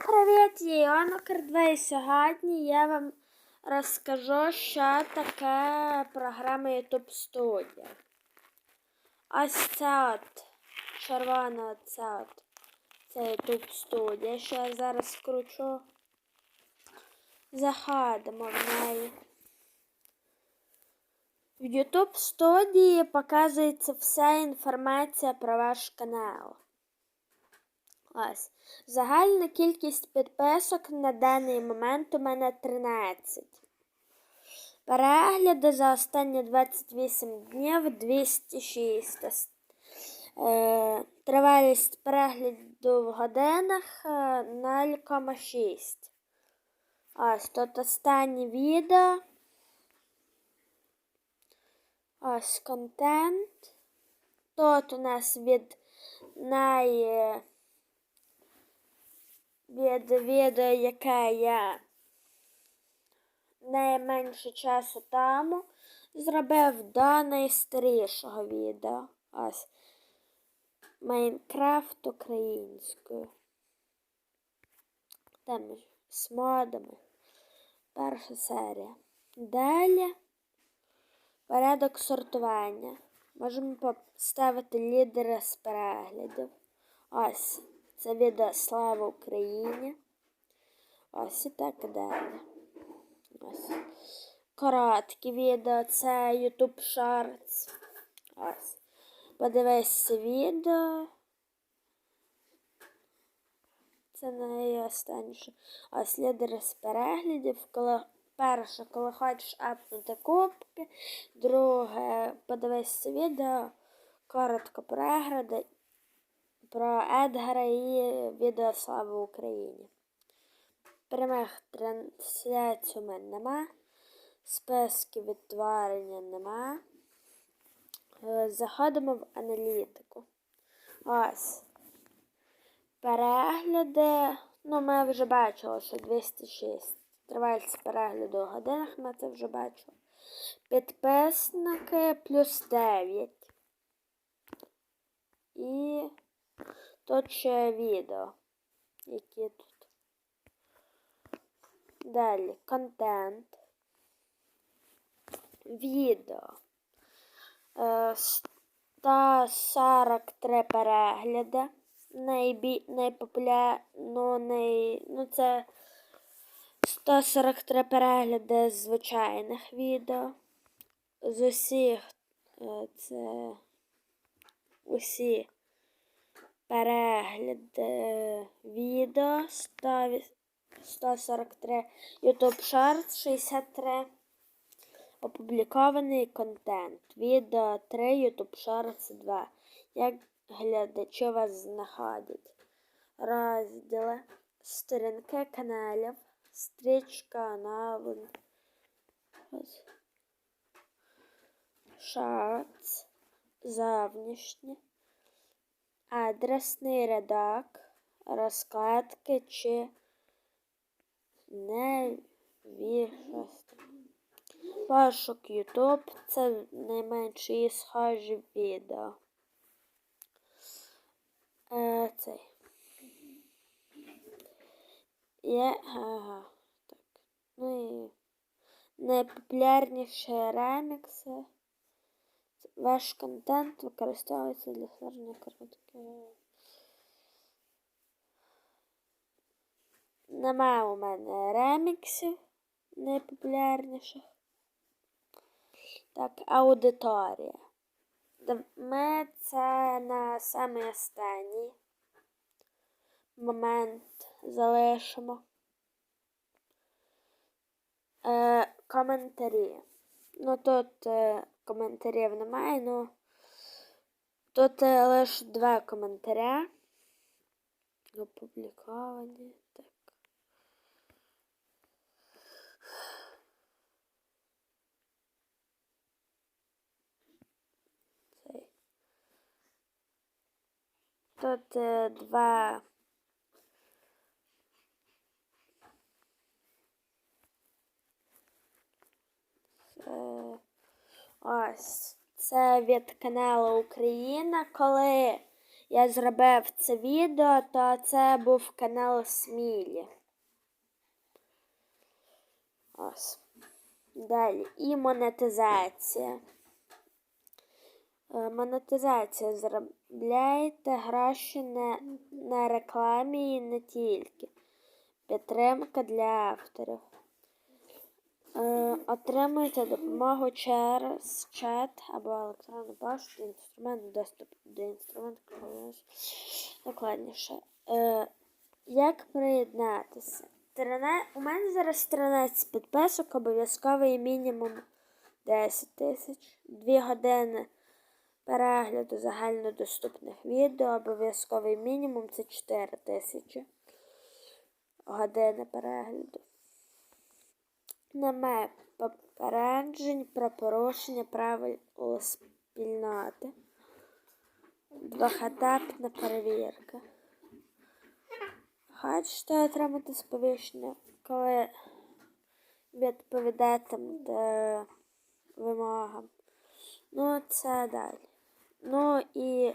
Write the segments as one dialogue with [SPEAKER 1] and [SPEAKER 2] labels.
[SPEAKER 1] привіт! Я Іона Кардве, і сьогодні я вам розкажу, що таке програма YouTube Studio. Ось це от червона це от це YouTube Studio, що я зараз скручу. Заходимо в неї. В YouTube Studio показується вся інформація про ваш канал. Ось. Загальна кількість підписок на даний момент у мене 13. Перегляди за останні 28 днів 206. Е, тривалість перегляду в годинах е, 0,6. Ось тут останнє відео. Ось контент. Тут у нас від най від відео, яке я найменше часу тому зробив до найстарішого відео. Ось Майнкрафт українською. Там з модами. Перша серія. Далі порядок сортування. Можемо поставити лідери з переглядів. Ось. Це відео Слава Україні. Ось і так далі. Ось. Короткі відео це YouTube Shorts. Ось. Подивись відео. Це найостанніше. Ось лідери з переглядів. Коли перше, коли хочеш апнути кубки. Друге, подивись відео. Коротко перегляди про Едгара і відео Слава Україні. Прямих трансляцій у мене нема. Списків відтворення нема. Е, Заходимо в аналітику. Ось. Перегляди. Ну, ми вже бачили, що 206. Тривалість перегляду у годинах ми це вже бачили. Підписники плюс 9. І Тут ще відео. Які тут. Далі контент. Відео. Е, 143 перегляди. Найбі... Найпопуля... ну, най... ну, це 143 перегляди з звичайних відео. З усіх е, це усі перегляд е, відео 100, 143 YouTube Shorts 63 опублікований контент. Відео 3 YouTube Shorts 2. Як глядачі вас знаходять. Розділи, сторінки каналів, стрічка новин. Шортс, зовнішні адресний рядок, розкладки чи невішості. Пошук YouTube це найменші схожі відео. Е, цей. Є, ага, так. Ну і найпопулярніші ремікси. Ваш контент використовується для створення коротки. Нема у мене реміксів найпопулярніших. Так, аудиторія. Ми це на самий останній момент залишимо. Е, коментарі. Ну тут е, коментарів немає, ну тут е, лише два коментаря. Опубліковані. Тут е, два. Це... Ось. Це від каналу Україна, коли я зробив це відео, то це був канал Смілі. Ось. Далі. І монетизація. Е, Монетизація заробляєте гроші на, на рекламі і не тільки. Підтримка для авторів. Отримуєте допомогу через чат або електронну пошту, інструмент, доступ до інструменту, докладніше. Е, Як приєднатися? Трене- У мене зараз 13 підписок, обов'язковий мінімум 10 тисяч, 2 години перегляду загальнодоступних відео, обов'язковий мінімум це 4 тисячі години перегляду. Немає попереджень про порушення правил спільноти. Двохетапна перевірка. Хочете отримати сповіщення, коли відповідатимете вимогам. Ну, це далі. Ну і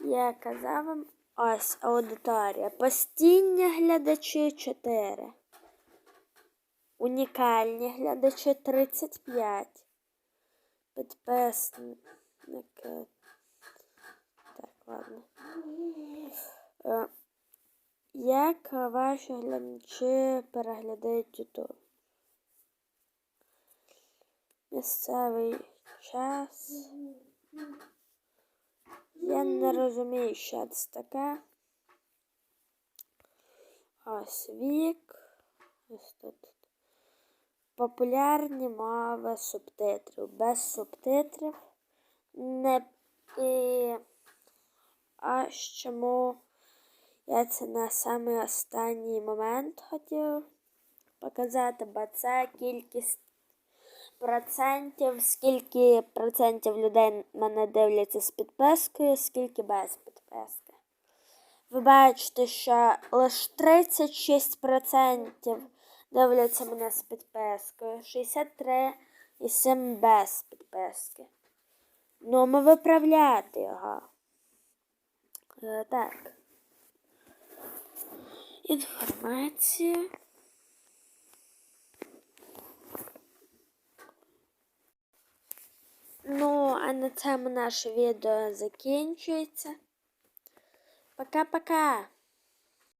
[SPEAKER 1] я казав вам ось аудиторія. Постійні глядачі 4. Унікальні глядачі 35. Підписники. Так, ладно. Е, Як ваші глядачі переглядають YouTube? Місцевий час. Я не розумію, що це таке. Ось вік. Ось тут. Популярні мови субтитрів. Без субтитрів. Не і... А чому я це на самий останній момент хотів показати, бо це кількість процентів, скільки процентів людей мене дивляться з підпискою, скільки без підписки. Ви бачите, що лише 36% дивляться мене з підпискою, 63,7% без підписки. Ну, ми виправляти його. Е, так. Інформація. Ну, а на цьому наше відео закінчується. Пока-пока!